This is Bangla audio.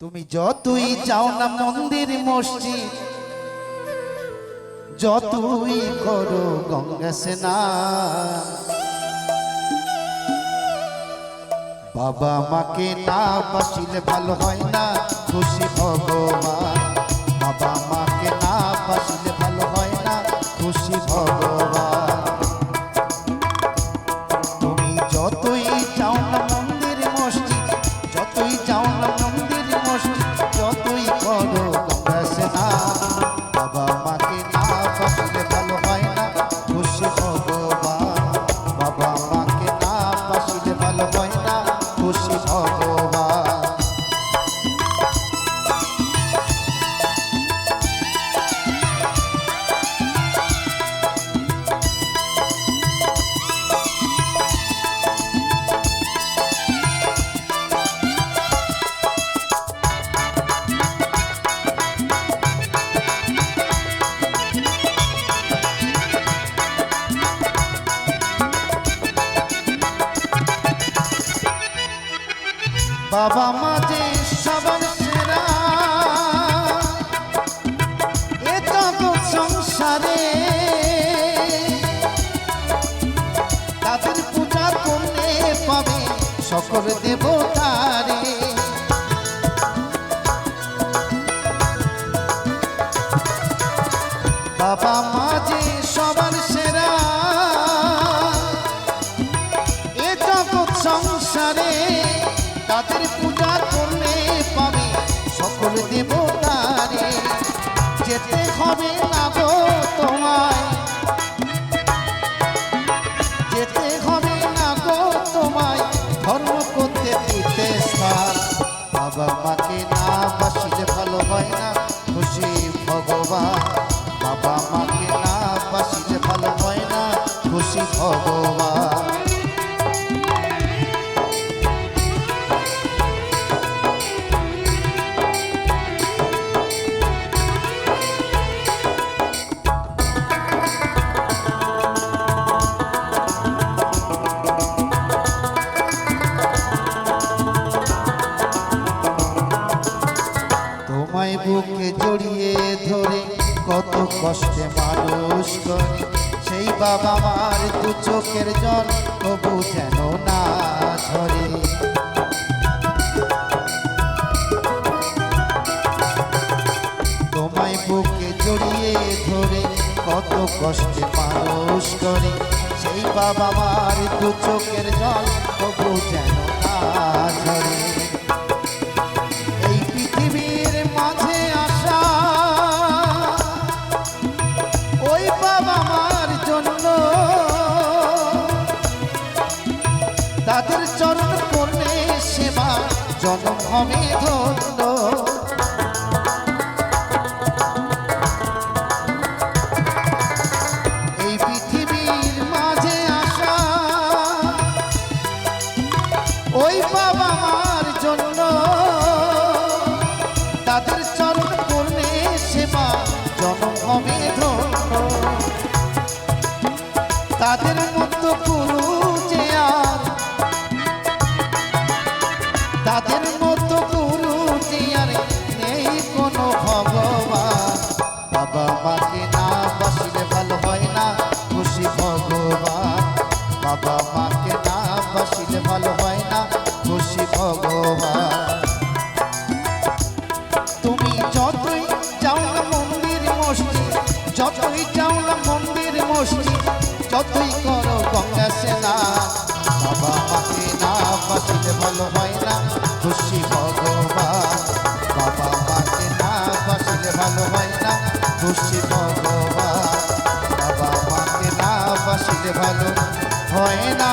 তুমি যতই যাও না মন্দির, মসজিদ, যতই করো গঙ্গা সেনা। বাবা মাকে না বাসিলে ভালো হয় না, খুশি ভগবান খুশি বাবা মা যে সবার সেরা। এ সংসারে। তাদের পূজা করলে পাবে সকল দেবতারে। বাবা মা তাদের পূজা করলে পাবে সকল দেবতারে। যেতে হবে না তোমায়। যেতে হবে না তোমায়, ধর্ম করতে দিতে বাবা মাকে না বাসিলে ভালো হয় না, খুশি ভগবান। বাবা মাকে না বাসিলে ভালো হয় না, খুশি ভগবান। ধরে কত কষ্টে মানুষ করে। সেই বাবা মার দু চোখের জল তবু যেন না ঝরে। তোমায় বুকে জড়িয়ে ধরে, কত কষ্টে মানুষ করে। সেই বাবা মার দু চোখের জল তবু যেন না ঝরে। হবে ধন্য। এই পৃথিবীর মাঝে আসা ওই বাবা জন্য তাদের যতই করো গঙ্গা সেনা বাবা মাকে না বাসিলে ভালো হয় না, খুশি ভগবান। বাবা মাকে না বাসিলে ভালো হয় না, খুশি ভগবান। বাবা মাকে না বাসিলে ভালো হয় না।